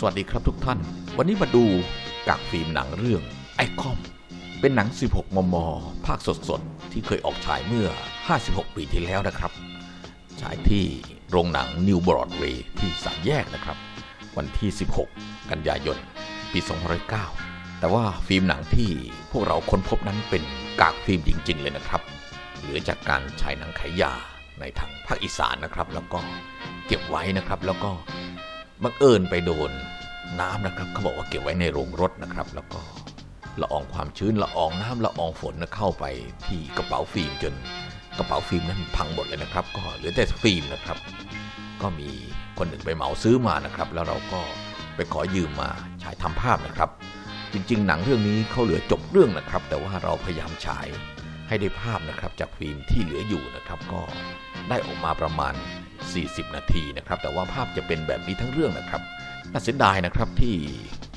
สวัสดีครับทุกท่าน วันนี้มาดูกากฟิล์มหนังเรื่องไอคอม เป็นหนัง 16 มม ภาคสดๆ ที่เคยออกฉายเมื่อ 56 ปีที่แล้วนะครับ ฉายที่โรงหนังนิวบรอดเวย์ที่สามแยกนะครับ วันที่ 16 กันยายน ปี 2009 แต่ว่าฟิล์มหนังที่พวกเราค้นพบนั้นเป็นกากฟิล์มจริง ๆ เลยนะครับ เหลือจากการฉายหนังขายยาในทางภาคอีสานนะครับ แล้วก็เก็บไว้นะครับ แล้วก็ บังเอิญไปโดนน้ำนะครับเขาบอกว่าเก็บไว้ในโรงรถนะครับ แล้วก็ละอองความชื้นละอองน้ำละอองฝนเข้าไปที่กระเป๋าฟิล์มจนกระเป๋าฟิล์มนั้นพังหมดเลยนะครับ ก็เหลือแต่ฟิล์มนะครับ ก็มีคนหนึ่งไปเหมาซื้อมานะครับ แล้วเราก็ไปขอยืมมาฉายทำภาพนะครับ จริง ๆ หนังเรื่องนี้เขาเหลือจบเรื่องนะครับ แต่ว่าเราพยายามฉาย ให้ได้ภาพนะครับจากฟิล์มที่เหลืออยู่นะครับ ก็ได้ออกมาประมาณ 40 นาทีนะครับ แต่ว่าภาพจะเป็นแบบนี้ทั้งเรื่องนะครับน่าเสียดายนะครับที่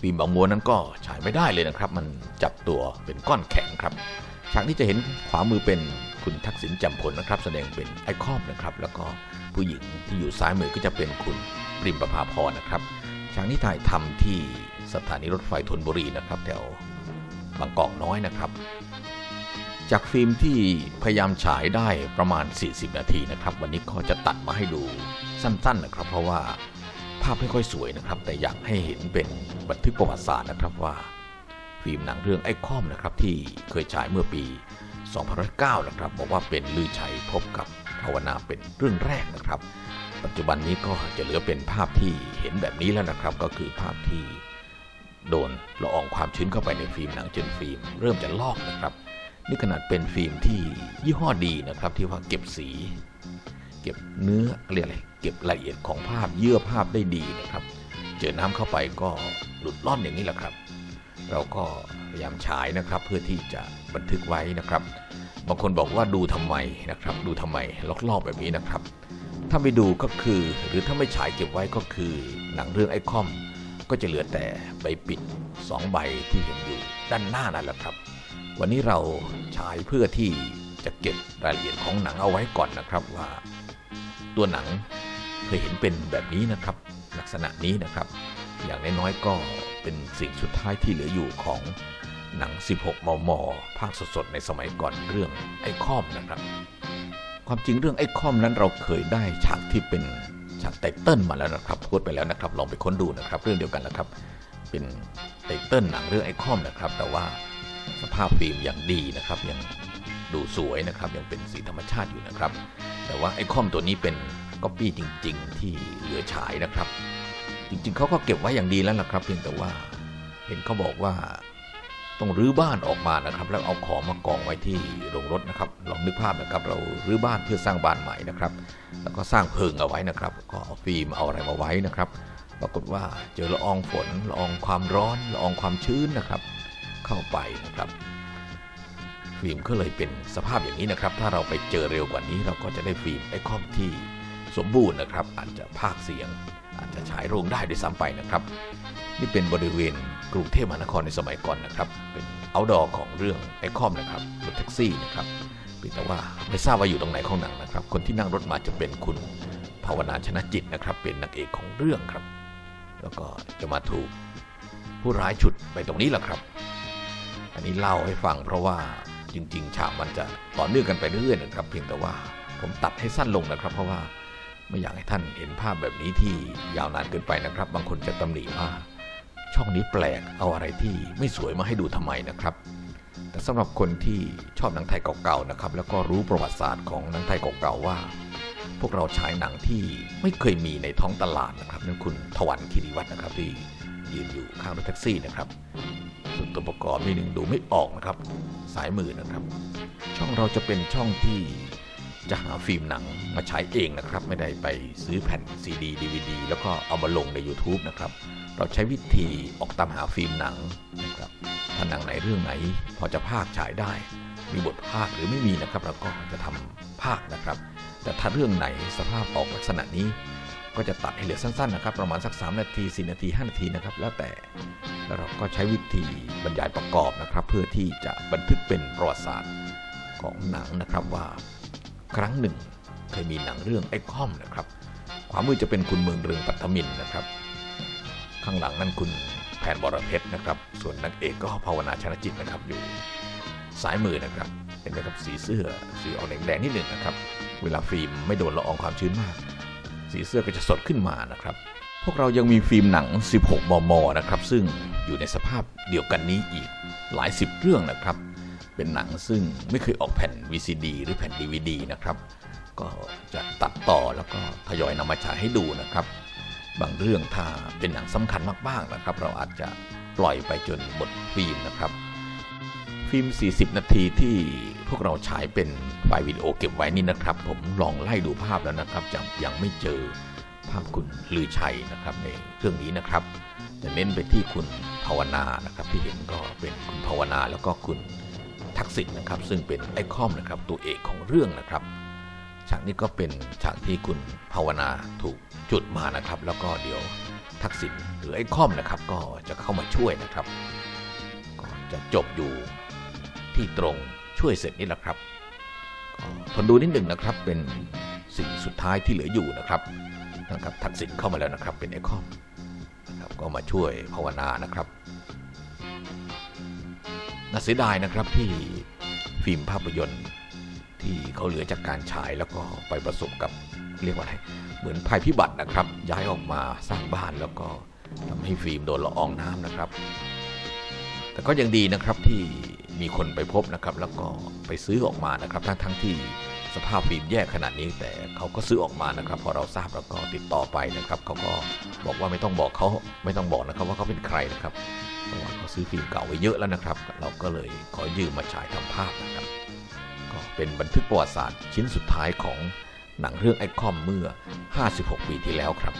ฟิล์มบางม้วนนั้นก็ฉายไม่ได้เลยนะครับ มันจับตัวเป็นก้อนแข็งครับฉากนี้จะเห็นขวามือเป็นคุณทักษิณจำพลนะครับ แสดงเป็นไอคอนนะครับ แล้วก็ผู้หญิงที่อยู่ซ้ายมือก็จะเป็นคุณปริมประภาพรนะครับฉากนี้ถ่ายทำที่สถานีรถไฟธนบุรีนะครับ แถวบางกอกน้อยนะครับ จากฟิล์มที่พยายามฉายได้ประมาณ 40 นาทีนะครับ วันนี้ก็จะตัดมาให้ดูสั้นๆนะครับ เพราะว่าภาพไม่ค่อยสวยนะครับ แต่อยากให้เห็นเป็นบันทึกประวัติศาสตร์นะครับว่า ฟิล์มหนังเรื่องไอ้คอมนะครับที่เคยฉายเมื่อปี 2009 นะครับบอกว่าเป็นลือชัยพบกับภาวนาเป็นเรื่องแรกนะครับ ปัจจุบันนี้ก็จะเหลือเป็นภาพที่เห็นแบบนี้แล้วนะครับ ก็คือภาพที่โดนละอองความชื้นเข้าไปในฟิล์มหนังจนฟิล์ม เริ่มจะลอกนะครับ นี่ขนาดเป็นฟิล์มที่ยี่ห้อดีนะครับที่ว่าเก็บสี เก็บเนื้อเรียกอะไรเก็บรายละเอียดของภาพเยื่อภาพได้ดีนะครับ เจอน้ำเข้าไปก็หลุดล่อนอย่างนี้แหละครับ เราก็พยายามฉายนะครับเพื่อที่จะบันทึกไว้นะครับบางคนบอกว่าดูทำไมนะครับ ดูทำไมลอกๆแบบนี้นะครับ ถ้าไม่ดูก็คือ หรือถ้าไม่ฉายเก็บไว้ก็คือ หนังเรื่องไอคอมก็จะเหลือแต่ใบปิด 2 ใบที่เห็นอยู่ด้านหน้านั่นแหละครับ วันนี้เราฉายเพื่อที่จะเก็บรายละเอียดของหนังเอาไว้ก่อนนะครับว่า ตัวหนังเคยเห็นเป็นแบบนี้นะครับ ลักษณะนี้นะครับ อย่างน้อยๆก็เป็นสิ่งสุดท้ายที่เหลืออยู่ของหนัง 16 มม ภาคสดๆ ในสมัยก่อนเรื่องไอ้คอมนะครับ ความจริงเรื่องไอ้คอมนั้นเราเคยได้ฉากที่เป็นฉากไตเติ้ลมาแล้วนะครับพูดไปแล้วนะครับ ลองไปค้นดูนะครับ เรื่องเดียวกันนะครับ เป็นไตเติ้ลหนังเรื่องไอ้คอมนะครับ แต่ว่า สภาพฟิล์มอย่างดีนะครับยังดูสวยนะครับยังเป็นสีธรรมชาติอยู่นะครับ แต่ว่าไอ้คอมตัวนี้เป็นก๊อปปี้จริง ๆ ที่เหลือฉายนะครับ จริงๆเขาก็เก็บไว้อย่างดีแล้วนะครับ เพียงแต่ว่าเห็นเขาบอกว่าต้องรื้อบ้านออกมานะครับ แล้วเอาของมากองไว้ที่โรงรถนะครับ ลองนึกภาพนะครับ เรารื้อบ้านเพื่อสร้างบ้านใหม่นะครับ แล้วก็สร้างเพิงเอาไว้นะครับ ก็เอาฟิล์มเอาอะไรมาไว้นะครับ ปรากฏว่าเจอละอองฝนละอองความร้อนละอองความชื้นนะครับ เข้าไปนะครับฟิล์มก็เลยเป็นสภาพอย่างนี้นะครับ ถ้าเราไปเจอเร็วกว่านี้เราก็จะได้ฟิล์มไอคอมที่สมบูรณ์นะครับ อาจจะพากย์เสียง อาจจะฉายโรงได้ด้วยซ้ำไปนะครับ นี่เป็นบริเวณกรุงเทพมหานครในสมัยก่อนนะครับ เป็นเอาดอของเรื่องไอคอมนะครับรถแท็กซี่นะครับเพียงแต่ว่าไม่ทราบว่าอยู่ตรงไหนของหนังนะครับ คนที่นั่งรถมาจะเป็นคุณภาวนาชนะจิตนะครับ เป็นนางเอกของเรื่องครับ แล้วก็จะมาถูกผู้ร้ายฉุดไปตรงนี้แหละครับ อันนี้เล่าให้ฟังเพราะว่าจริง ๆ ฉากมันจะต่อเนื่องกันไปเรื่อยๆนะครับ เพียงแต่ว่าผมตัดให้สั้นลงนะครับ เพราะว่าไม่อยากให้ท่านเห็นภาพแบบนี้ที่ยาวนานเกินไปนะครับ บางคนจะตำหนิว่า ช่องนี้แปลกเอาอะไรที่ไม่สวยมาให้ดูทำไมนะครับ แต่สำหรับคนที่ชอบหนังไทยเก่าๆนะครับแล้วก็รู้ประวัติศาสตร์ของหนังไทยเก่าๆว่า พวกเราฉายหนังที่ไม่เคยมีในท้องตลาดนะครับนั่นคุณทวันคีรีวัฒน์นะครับที่ยืนอยู่ข้างรถแท็กซี่นะครับ ตัวประกอบนี่หนึ่งดูไม่ออกนะครับ สายมือนะครับ ช่องเราจะเป็นช่องที่จะหาฟิล์มหนังมาใช้เองนะครับ ไม่ได้ไปซื้อแผ่นซีดีดีวดีแล้วก็เอามาลงใน YouTube นะครับ เราใช้วิธีออกตามหาฟิล์มหนังนะครับถ้าหนังไหนเรื่องไหน พอจะภาคฉายได้ มีบทภาคหรือไม่มีนะครับ เราก็จะทำภาคนะครับ แต่ถ้าเรื่องไหนสภาพออกลักษณะนี้ ก็จะตัดให้เหลือสั้นๆนะครับ ประมาณสัก 3 นาที 4 นาที 5 นาทีนะครับ แล้วแต่แล้วเราก็ใช้วิธีบรรยายประกอบนะครับ เพื่อที่จะบันทึกเป็นประวัติศาสตร์ของหนังนะครับว่าครั้งหนึ่งเคยมีหนังเรื่องไอ้คอมนะครับขวามมือจะเป็นคุณเมืองเรืองปัทมินนะครับ ข้างหลังนั่นคุณแผนบรเพชรนะครับ ส่วนนักเอกก็ภาวนาชนะจิตนะครับอยู่ซ้ายมือนะครับ เป็นนะครับสีเสื้อสีออกแดงๆนิดหนึ่งนะครับ เวลาฟิล์มไม่โดนละอองความชื้นมาก สีเสื้อก็จะสดขึ้นมานะครับ พวกเรายังมีฟิล์มหนัง 16 มม นะครับ ซึ่งอยู่ในสภาพเดียวกันนี้อีกหลายสิบเรื่องนะครับ เป็นหนังซึ่งไม่เคยออกแผ่น VCD หรือแผ่น DVD นะครับ ก็จะตัดต่อแล้วก็ทยอยนำมาฉายให้ดูนะครับ บางเรื่องถ้าเป็นหนังสำคัญมากๆนะครับ เราอาจจะปล่อยไปจนหมดฟิล์มนะครับ ฟิล์ม 40 นาทีที่พวกเราฉายเป็นไฟล์วิดีโอเก็บไว้นี่นะครับ ผมลองไล่ดูภาพแล้วนะครับยังยังไม่เจอภาพคุณลือชัยนะครับในเรื่องนี้นะครับ จะเน้นไปที่คุณภาวนานะครับ ที่เห็นก็เป็นคุณภาวนาแล้วก็คุณทักษิณนะครับ ซึ่งเป็นไอคอมนะครับตัวเอกของเรื่องนะครับฉากนี้ก็เป็นฉากที่คุณภาวนาถูกจุดมานะครับ แล้วก็เดี๋ยวทักษิณหรือไอ้คอมนะครับ ก็จะเข้ามาช่วยนะครับ ก็จะจบอยู่ ที่ตรงช่วยเสร็จนี่แหละครับทนดูนิดหนึ่งนะครับเป็นสิ่งสุดท้ายที่เหลืออยู่นะครับนะครับทักษิณเข้ามาแล้วนะครับเป็นไอ้คอมนะครับก็มาช่วยภาวนานะครับน่าเสียดายนะครับที่ฟิล์มภาพยนตร์ที่เขาเหลือจากการฉายแล้วก็ไปประสบกับเรียกว่าอะไรเหมือนภัยพิบัตินะครับ ย้ายออกมาสร้างบ้านแล้วก็ทำให้ฟิล์มโดนละอองน้ำนะครับ แต่ก็ยังดีนะครับที่ มีคนไปพบนะครับ แล้วก็ไปซื้อออกมานะครับ ทั้งทั้งที่สภาพฟิล์มแย่ขนาดนี้แต่เขาก็ซื้อออกมานะครับ พอเราทราบแล้วก็ติดต่อไปนะครับเขาก็บอกว่าไม่ต้องบอกเขาไม่ต้องบอกนะครับว่าเขาเป็นใครนะครับเพราะว่าเขาซื้อฟิล์มเก่าไว้เยอะแล้วนะครับ เราก็เลยขอยืมมาฉายทำภาพนะครับ ก็เป็นบันทึกประวัติศาสตร์ชิ้นสุดท้ายของหนังเรื่องไอคอมเมื่อ 56 ปีที่แล้วครับ